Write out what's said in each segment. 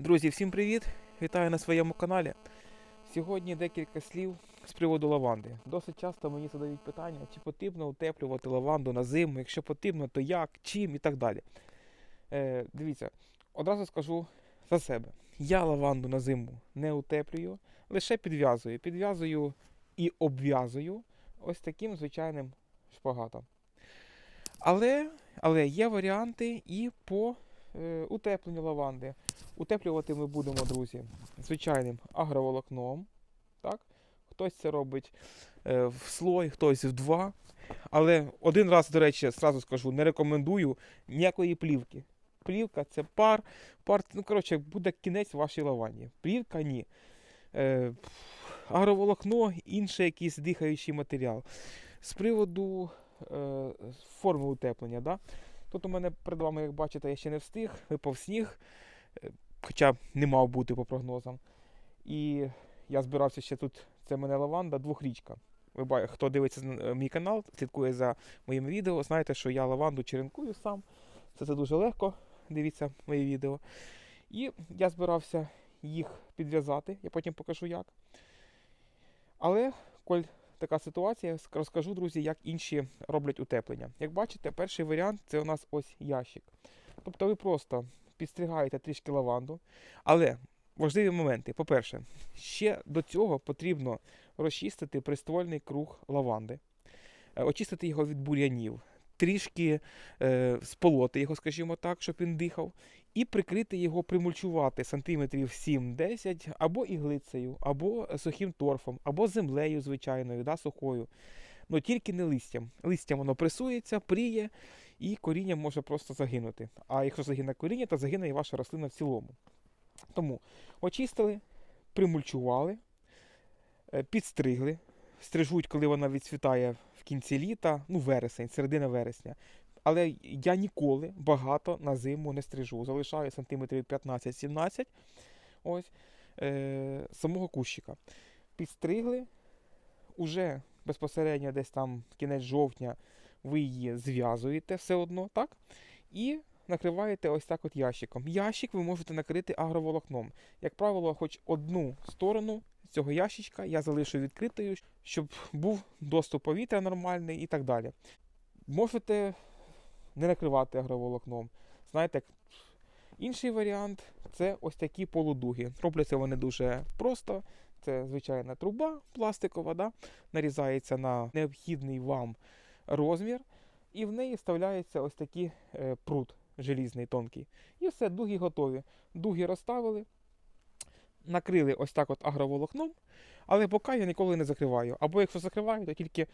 Друзі, всім привіт! Вітаю на своєму каналі. Сьогодні декілька слів з приводу лаванди. Досить часто мені задають питання, чи потрібно утеплювати лаванду на зиму, якщо потрібно, то як, чим і так далі. Е, дивіться, одразу скажу за себе. Я лаванду на зиму не утеплюю, лише підв'язую. Підв'язую і обв'язую ось таким звичайним шпагатом. Але, але є варіанти і по е, утепленню лаванди. Утеплювати ми будемо, друзі, звичайним агроволокном. Так? Хтось це робить е, в слой, хтось в два. Але один раз, до речі, зразу скажу, не рекомендую ніякої плівки. Плівка це пар, пар, ну коротше, буде кінець вашій лаванді. Плівка ні. Е, агроволокно, інший якийсь дихаючий матеріал. З приводу е, форми утеплення, да? Тут у мене перед вами, як бачите, я ще не встиг, випав сніг е, хоча не мав бути по прогнозам. І я збирався ще тут. Це мене лаванда, двохрічка. Ви хто дивиться е, мій канал, слідкує за моїми відео, знаєте, що я лаванду черенкую сам. Це, це дуже легко. Дивіться мої відео. І я збирався їх підв'язати, я потім покажу як. Але, коль така ситуація, розкажу, друзі, як інші роблять утеплення. Як бачите, перший варіант це у нас ось ящик. Тобто ви просто підстригаєте трішки лаванду. Але важливі моменти. По-перше, ще до цього потрібно розчистити приствольний круг лаванди, е, очистити його від бур'янів, трішки е, сполоти його, скажімо так, щоб він дихав, і прикрити його, примульчувати сантиметрів 7-10 або іглицею, або сухим торфом, або землею звичайною, да, сухою. Ну тільки не листям. Листям воно пресується, пріє, і коріння може просто загинути. А якщо загине коріння, то загине і ваша рослина в цілому. Тому очистили, примульчували, е, підстригли, стрижуть, коли вона відцвітає в кінці літа, ну, вересень, середина вересня. Але я ніколи багато на зиму не стрижу. Залишаю сантиметрів 15-17 ось, е, самого кущика. Підстригли, уже безпосередньо десь там кінець жовтня ви її зв'язуєте все одно, так? І накриваєте ось так от ящиком. Ящик ви можете накрити агроволокном. Як правило, хоч одну сторону цього ящичка я залишу відкритою, щоб був доступ повітря нормальний і так далі. Можете не накривати агроволокном. Знаєте, інший варіант це ось такі полудуги. Робляться вони дуже просто. Це звичайна труба пластикова, да? нарізається на необхідний вам розмір, і в неї вставляється ось такий е, прут желізний тонкий. І все, дуги готові. Дуги розставили, накрили ось так от агроволокном, але бока я ніколи не закриваю. Або якщо закриваю, то тільки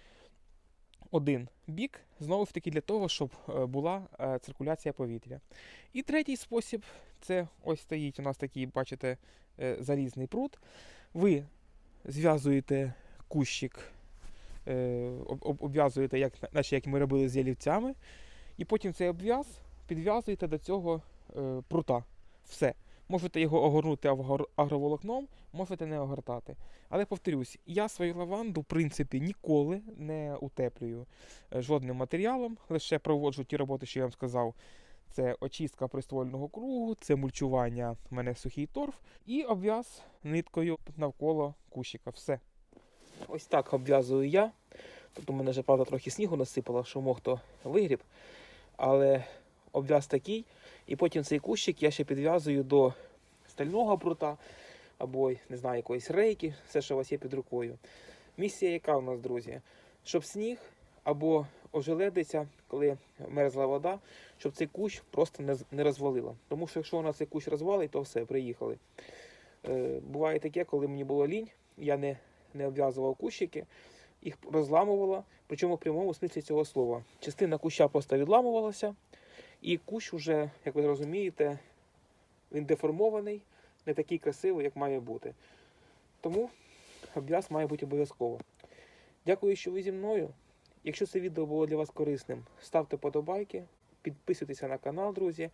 один бік, знову ж таки для того, щоб е, була е, циркуляція повітря. І третій спосіб це ось стоїть у нас такий, бачите, е, залізний прут. Ви зв'язуєте кущик об- об- обв'язуєте, як, наче як ми робили з ялівцями, і потім цей обв'яз підв'язуєте до цього прута. Все. Можете його огорнути агроволокном, можете не огортати. Але повторюсь, я свою лаванду, в принципі, ніколи не утеплюю е, жодним матеріалом, лише проводжу ті роботи, що я вам сказав. Це очистка приствольного кругу, це мульчування в мене сухий торф і обв'яз ниткою навколо кущика. Все. Ось так обв'язую я. Тут у мене вже, правда, трохи снігу насипало, що мог то вигріб. Але обв'яз такий. І потім цей кущик я ще підв'язую до стального прута або, не знаю, якоїсь рейки, все, що у вас є під рукою. Місія яка у нас, друзі? Щоб сніг або ожеледиця, коли мерзла вода, щоб цей кущ просто не, розвалила. Тому що якщо вона цей кущ розвалить, то все, приїхали. Е, буває таке, коли мені було лінь, я не, не обв'язував кущики, їх розламувало, причому в прямому смислі цього слова. Частина куща просто відламувалася, і кущ уже, як ви розумієте, він деформований, не такий красивий, як має бути. Тому обв'яз має бути обов'язково. Дякую, що ви зі мною. Якщо це відео було для вас корисним, ставте подобайки, підписуйтеся на канал, друзі,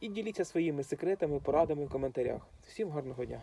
і діліться своїми секретами, порадами в коментарях. Всім гарного дня!